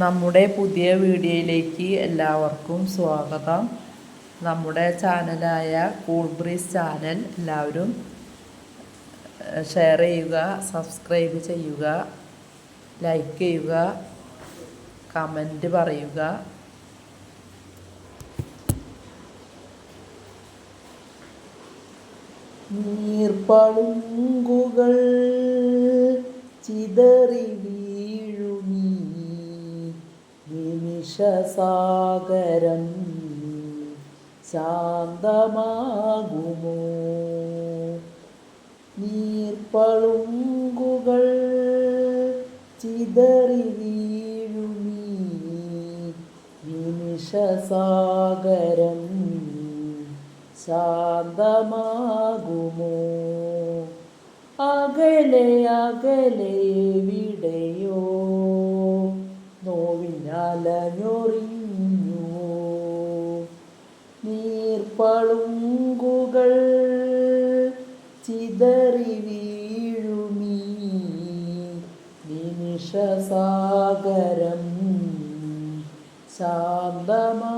നമ്മുടെ പുതിയ വീഡിയോയിലേക്ക് എല്ലാവർക്കും സ്വാഗതം. നമ്മുടെ ചാനലായ കൂൾ ബ്രീസ് ചാനൽ എല്ലാവരും ഷെയർ ചെയ്യുക സബ്സ്ക്രൈബ് ചെയ്യുക ലൈക്ക് ചെയ്യുക കമന്റ് പറയുക. നീർപ്പളുങ്കുകൾ ചിതറി വീഴുമീ നിമിഷസാഗരം ശാന്തമാകുമോ? നീർപ്പളുങ്കുകൾ ചിതറി വീഴുമീ നിമിഷസാഗരം ശാന്തമാകുമോ? അകലെ അകലെ എവിടെയോ നോവിനാലഞ്ഞൊറിഞ്ഞു നീർപ്പളുങ്കുകൾ ചിതറി വീഴുമീ നിമിഷസാഗരം ശാന്തമാകുമോ?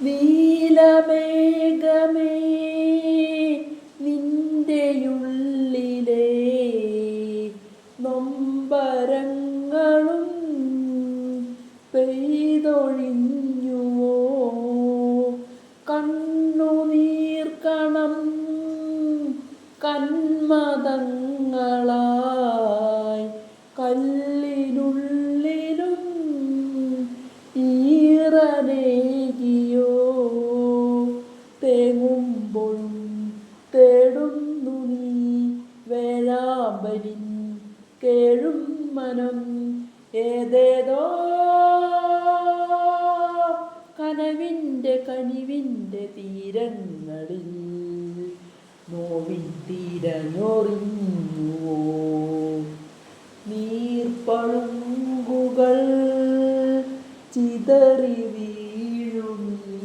നീലമേഘമേ മനം ഏതേതോ കനവിന്റെ കനിവിന്റെ തീരങ്ങളിൽ നോവിൻ തീരഞ്ഞൊറിഞ്ഞുവോ നീർപ്പളുങ്കുകൾ ചിതറി വീഴുമീ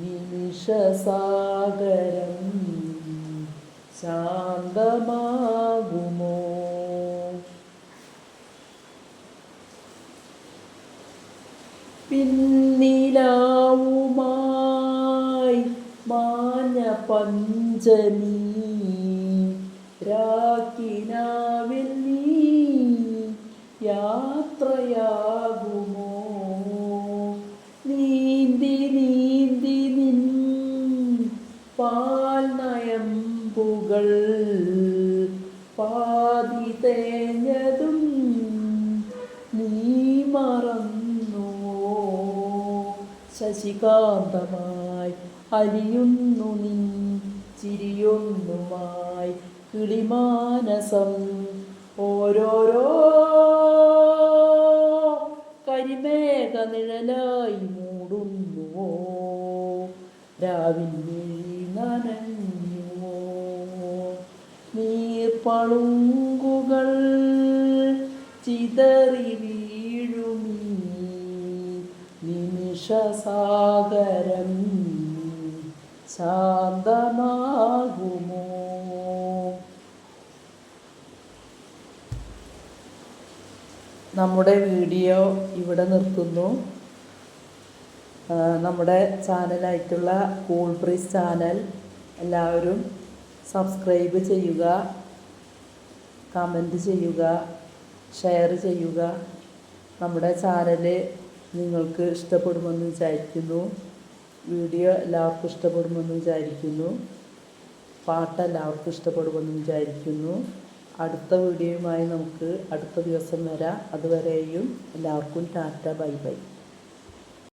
നിമിഷസാഗരം ശാന്തമാകുമോ പിന്നിലാവുമായി മാഞ്ഞ പഞ്ചമി രാക്കിനാവിൽ നീ യാത്രയാകുമോ ശശികാന്തമായി അലിയുന്നു നീ ചിരിയൊന്നുമായി കിളിമാനസം. ഓരോരോ കരിമേഘ നിഴലായി മൂടുന്നുവോ? രാവിലെ നനഞ്ഞുവോ നീർപ്പളുങ്കുകൾ ചിതറി വീഴുമീ നിമിഷസാഗരം ശാന്തമാകുമോ? നമ്മുടെ വീഡിയോ ഇവിടെ നിർത്തുന്നു. നമ്മുടെ ചാനലായിട്ടുള്ള കൂൾ ബ്രീസ് ചാനൽ എല്ലാവരും സബ്സ്ക്രൈബ് ചെയ്യുക കമന്റ് ചെയ്യുക ഷെയർ ചെയ്യുക. നമ്മുടെ ചാനൽ നിങ്ങൾക്ക് ഇഷ്ടപ്പെടുമെന്ന് വിചാരിക്കുന്നു. വീഡിയോ എല്ലാവർക്കും ഇഷ്ടപ്പെടുമെന്ന് വിചാരിക്കുന്നു. പാട്ട് എല്ലാവർക്കും ഇഷ്ടപ്പെടുമെന്ന് വിചാരിക്കുന്നു. അടുത്ത വീഡിയോയുമായി നമുക്ക് അടുത്ത ദിവസം വരാം. അതുവരെയും എല്ലാവർക്കും ടാറ്റ ബൈ ബൈ.